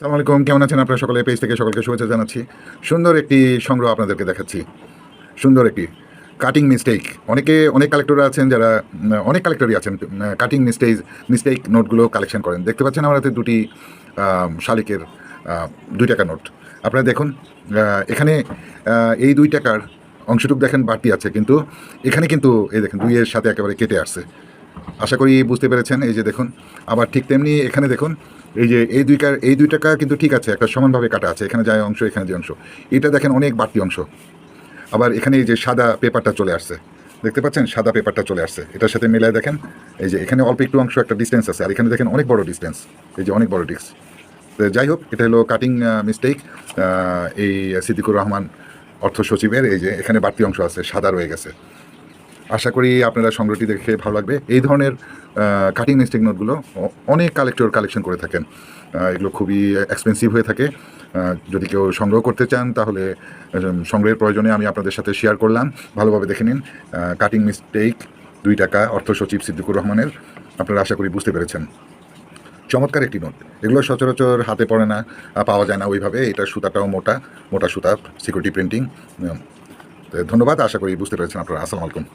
সালাম আলাইকুম, কেমন আছেন আপনারা সকলে? পেজ থেকে সকলকে শুভেচ্ছা জানাচ্ছি। সুন্দর একটি সংগ্রহ আপনাদেরকে দেখাচ্ছি। সুন্দর একটি কাটিং মিস্টেক অনেকে, অনেক কালেক্টর আছেন যারা অনেক কালেক্টরই আছেন কাটিং মিস্টেক মিস্টেক নোটগুলো কালেকশন করেন। দেখতে পাচ্ছেন আমার হাতে দুটি শালিকের দুই টাকা নোট আপনারা দেখুন এখানে এই দুই টাকার অংশটুকু দেখেন, বাড়তি আছে। কিন্তু এখানে কিন্তু, এই দেখেন, দুইয়ের সাথে একেবারে কেটে আসছে। আশা করি বুঝতে পেরেছেন। এই যে দেখুন, আবার ঠিক তেমনি এখানে দেখুন এই যে এই দুই কা- এই দুই টাকা কিন্তু ঠিক আছে, একটা সমানভাবে কাটা আছে, এখানে যায় অংশ, এখানে যে অংশ। এটা দেখেন অনেক বাড়তি অংশ। আবার এখানে এই যে সাদা পেপারটা চলে আসছে, দেখতে পাচ্ছেন? সাদা পেপারটা চলে আসছে। এটার সাথে মিলায় দেখেন, এই যে এখানে অল্প একটু অংশ একটা ডিস্টেন্স আছে, আর এখানে দেখেন অনেক বড় ডিস্টেন্স এই যে অনেক বড় ডিস্ক যাই হোক, এটা হলো কাটিং মিস্টেক এই সিদ্দিকুর রহমান অর্থ সচিবের, এই যে এখানে বাড়তি অংশ আছে, সাদা রয়ে গেছে। আশা করি আপনারা সংগ্রহটি দেখে ভালো লাগবে। এই ধরনের কাটিং মিস্টেক নোটগুলো অনেক কালেক্টর কালেকশন করে থাকেন। এগুলো খুবই এক্সপেন্সিভ হয়ে থাকে। যদি কেউ সংগ্রহ করতে চান, তাহলে সংগ্রহের প্রয়োজনে আমি আপনাদের সাথে শেয়ার করলাম। ভালোভাবে দেখে নিন। কাটিং মিস্টেক দুই টাকা অর্থ সচিব সিদ্দিকুর রহমানের। আপনারা আশা করি বুঝতে পেরেছেন। চমৎকার একটি নোট এগুলো সচরাচর হাতে পড়ে না পাওয়া যায় না ওইভাবে। এটা সুতাটাও মোটা মোটা সুতা সিকিউরিটি প্রিন্টিং ধন্যবাদ, আশা করি বুঝতে পেরেছেন আপনারা। আসসালামু আলাইকুম।